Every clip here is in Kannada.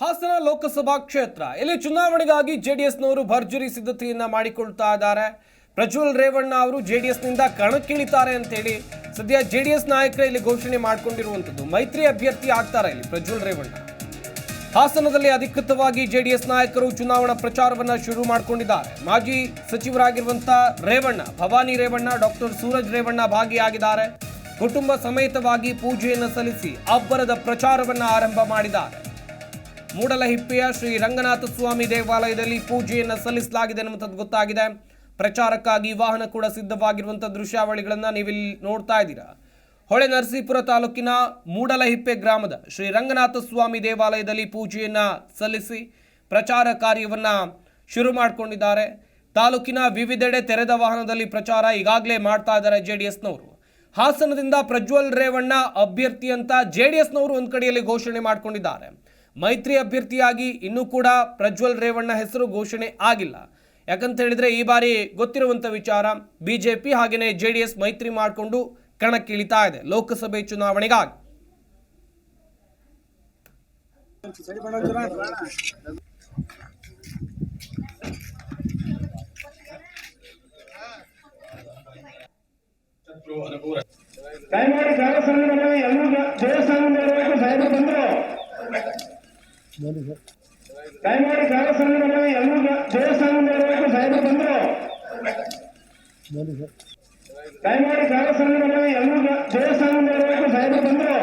ಹಾಸನ ಲೋಕಸಭಾ ಕ್ಷೇತ್ರ. ಇಲ್ಲಿ ಚುನಾವಣೆಗಾಗಿ ಜೆ ಡಿ ಎಸ್ನವರು ಭರ್ಜರಿ ಸಿದ್ಧತೆಯನ್ನು ಮಾಡಿಕೊಳ್ತಾ ಇದ್ದಾರೆ. ಪ್ರಜ್ವಲ್ ರೇವಣ್ಣ ಅವರು ಜೆ ಡಿ ಎಸ್ನಿಂದ ಕಣಕ್ಕಿಳಿತಾರೆ ಅಂತೇಳಿ ಸದ್ಯ ಜೆ ಡಿ ಎಸ್ ನಾಯಕರೇ ಇಲ್ಲಿ ಘೋಷಣೆ ಮಾಡಿಕೊಂಡಿರುವಂಥದ್ದು. ಮೈತ್ರಿ ಅಭ್ಯರ್ಥಿ ಆಗ್ತಾರೆ ಇಲ್ಲಿ ಪ್ರಜ್ವಲ್ ರೇವಣ್ಣ? ಹಾಸನದಲ್ಲಿ ಅಧಿಕೃತವಾಗಿ ಜೆ ಡಿ ಎಸ್ ನಾಯಕರು ಚುನಾವಣಾ ಪ್ರಚಾರವನ್ನು ಶುರು ಮಾಡಿಕೊಂಡಿದ್ದಾರೆ. ಮಾಜಿ ಸಚಿವರಾಗಿರುವಂಥ ರೇವಣ್ಣ, ಭವಾನಿ ರೇವಣ್ಣ, ಡಾಕ್ಟರ್ ಸೂರಜ್ ರೇವಣ್ಣ ಭಾಗಿಯಾಗಿದ್ದಾರೆ. ಕುಟುಂಬ ಸಮೇತವಾಗಿ ಪೂಜೆಯನ್ನು ಸಲ್ಲಿಸಿ ಅಬ್ಬರದ ಪ್ರಚಾರವನ್ನು ಆರಂಭ ಮಾಡಿದ್ದಾರೆ. ಮೂಡಲಹಿಪ್ಪೆಯ ಶ್ರೀ ರಂಗನಾಥ ಸ್ವಾಮಿ ದೇವಾಲಯದಲ್ಲಿ ಪೂಜೆಯನ್ನು ಸಲ್ಲಿಸಲಾಗಿದೆ ಎನ್ನುವಂಥದ್ದು ಗೊತ್ತಾಗಿದೆ. ಪ್ರಚಾರಕ್ಕಾಗಿ ವಾಹನ ಕೂಡ ಸಿದ್ಧವಾಗಿರುವಂಥ ದೃಶ್ಯಾವಳಿಗಳನ್ನು ನೀವಿಲ್ಲಿ ನೋಡ್ತಾ ಇದ್ದೀರಾ. ಹೊಳೆ ನರಸೀಪುರ ತಾಲೂಕಿನ ಮೂಡಲಹಿಪ್ಪೆ ಗ್ರಾಮದ ಶ್ರೀ ರಂಗನಾಥ ಸ್ವಾಮಿ ದೇವಾಲಯದಲ್ಲಿ ಪೂಜೆಯನ್ನು ಸಲ್ಲಿಸಿ ಪ್ರಚಾರ ಕಾರ್ಯವನ್ನು ಶುರು ಮಾಡಿಕೊಂಡಿದ್ದಾರೆ. ತಾಲೂಕಿನ ವಿವಿಧೆಡೆ ತೆರೆದ ವಾಹನದಲ್ಲಿ ಪ್ರಚಾರ ಈಗಾಗಲೇ ಮಾಡ್ತಾ ಇದ್ದಾರೆ ಜೆ ಡಿ ಎಸ್ನವರು ಹಾಸನದಿಂದ ಪ್ರಜ್ವಲ್ ರೇವಣ್ಣ ಅಭ್ಯರ್ಥಿ ಅಂತ ಜೆ ಡಿ ಎಸ್ನವರು ಒಂದು ಕಡೆಯಲ್ಲಿ ಘೋಷಣೆ ಮಾಡಿಕೊಂಡಿದ್ದಾರೆ. ಮೈತ್ರಿ ಅಭ್ಯರ್ಥಿಯಾಗಿ ಇನ್ನೂ ಕೂಡ ಪ್ರಜ್ವಲ್ ರೇವಣ್ಣ ಹೆಸರು ಘೋಷಣೆ ಆಗಿಲ್ಲ. ಯಾಕಂತ ಹೇಳಿದ್ರೆ ಈ ಬಾರಿ ಗೊತ್ತಿರುವಂಥ ವಿಚಾರ ಬಿಜೆಪಿ ಹಾಗೆಯೇ ಜೆ ಡಿ ಎಸ್ ಮೈತ್ರಿ ಮಾಡಿಕೊಂಡು ಕಣಕ್ಕಿಳಿತಾ ಇದೆ ಲೋಕಸಭೆ ಚುನಾವಣೆಗಾಗಿ. ದಯಮಾಡಿ ಕಾರ್ಯಕ್ರಮದಲ್ಲಿ ಎಲ್ಲರೂ ದೇವಸ್ಥಾನದವರೆಗೂ ಸಾಹೇಬರು ಬಂದರು ದಯಮಾಡಿ ಕಾರ್ಯಕ್ರಮದಲ್ಲಿ ಎಲ್ಲರೂ ದೇವಸ್ಥಾನದವರೆಗೂ ಸಾಹೇಬರು ಬಂದರು ದಯಮಾಡಿ ಕಾರ್ಯಕ್ರಮದಲ್ಲಿ ಎಲ್ಲರೂ ದೇವಸ್ಥಾನದವರೆಗೂ ಸಾಹೇಬರು ಬಂದರು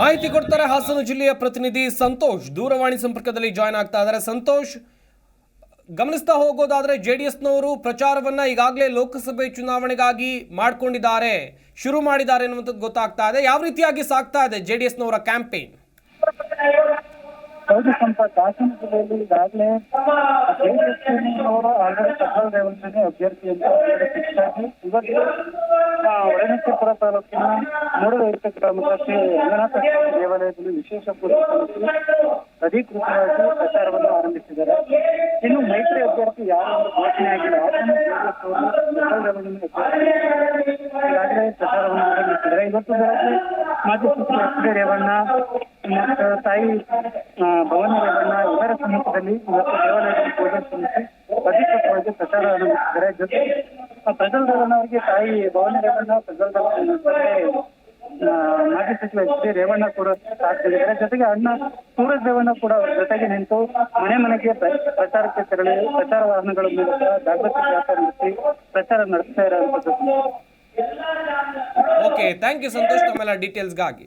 ಮಾಹಿತಿ ಕೊಡ್ತಾರೆ ಹಾಸನ ಜಿಲ್ಲೆಯ ಪ್ರತಿನಿಧಿ ಸಂತೋಷ್. ದೂರವಾಣಿ ಸಂಪರ್ಕದಲ್ಲಿ ಜಾಯ್ನ್ ಆಗ್ತಾ ಇದ್ದಾರೆ. ಸಂತೋಷ್, ಗಮನಿಸ್ತಾ ಹೋಗೋದಾದ್ರೆ ಜೆ ಡಿ ಎಸ್ನವರು ಪ್ರಚಾರವನ್ನ ಈಗಾಗಲೇ ಲೋಕಸಭೆ ಚುನಾವಣೆಗಾಗಿ ಮಾಡ್ಕೊಂಡಿದ್ದಾರೆ, ಶುರು ಮಾಡಿದ್ದಾರೆ ಅನ್ನುವಂಥದ್ದು ಗೊತ್ತಾಗ್ತಾ ಇದೆ. ಯಾವ ರೀತಿಯಾಗಿ ಸಾಗ್ತಾ ಇದೆ ಜೆ ಡಿ ಎಸ್ನವರ ಕ್ಯಾಂಪೇನ್? ಹೌದು ಸ್ವಲ್ಪ ಹಾಸನ ಜಿಲ್ಲೆಯಲ್ಲಿ ಈಗಾಗಲೇ ಜೆಡಿಎಸ್ನವರು ಆಲ್ರೆಡಿ ಪ್ರಜ್ವಲ್ ರೇವಂತನೇ ಅಭ್ಯರ್ಥಿ ಅಂತ ಫಿಕ್ಸ್ ಆಗಿ ಇವತ್ತು ಆ, ಹೊಳೆನರಸೀಪುರ ತಾಲೂಕಿನ ಮೂಡಲಹಿಟ್ಟ ಗ್ರಾಮದ ರಂಗನಾಥ ದೇವಾಲಯದಲ್ಲಿ ವಿಶೇಷ ಪೂಜೆ ಸಲ್ಲಿಸಿ ಅಧಿಕೃತವಾಗಿ ಪ್ರಚಾರವನ್ನು ಆರಂಭಿಸಿದ್ದಾರೆ. ಇನ್ನು ಮೈತ್ರಿ ಅಭ್ಯರ್ಥಿ ಯಾರು ಘೋಷಣೆ ಆಗಿಲ್ಲ. ಹಾಸನ ಜೆಡಿಎಸ್ ಅವರು ಈಗಾಗಲೇ ಪ್ರಚಾರವನ್ನು ಆರಂಭಿಸಿದ್ದಾರೆ. ಇವತ್ತು ಬೆಳಗ್ಗೆ ಮಾಜಿ ಸಚಿವ ಎಚ್ ರೇವಣ್ಣ ಮತ್ತು ತಾಯಿ ಭವಾನಿ ಇವರ ಸಮೀಪದಲ್ಲಿ ಇವತ್ತು ದೇವಾಲಯದಲ್ಲಿ ಪೂಜೆ ಸಲ್ಲಿಸಿ ಅಧಿಕೃತವಾಗಿ ಪ್ರಚಾರ ಆರಂಭಿಸಿದ್ದಾರೆ ಜೊತೆಗೆ ಪ್ರಜಲ್ ಅವರಿಗೆ ತಾಯಿ ಭವನ ರೇವಣ್ಣ ಪ್ರಜ್ವಲ್ ಮಾಜಿ ಸಚಿವ ಎಚ್ ಡಿ ರೇವಣ್ಣ ಕೂಡ ಸಾಥ್ ಜೊತೆಗೆ ಅಣ್ಣ ಸೂರಜ್ ರೇವಣ್ಣ ಕೂಡ ಅವರ ಜೊತೆಗೆ ನಿಂತು ಮನೆ ಮನೆಗೆ ಪ್ರ- ಪ್ರಚಾರಕ್ಕೆ ತೆರಳಿ ಪ್ರಚಾರ ವಾಹನಗಳ ಮೂಲಕ ಜಾಗೃತಿ ಜಾಥಾ ನಡೆಸಿ ಪ್ರಚಾರ ನಡೆಸ್ತಾ ಇರುವಂತದ್ದು ಓಕೆ ಥ್ಯಾಂಕ್ ಯು ಸಂತೋಷ್ ತಮ್ಮೆಲ್ಲ ಡೀಟೇಲ್ಸ್ಗಾಗಿ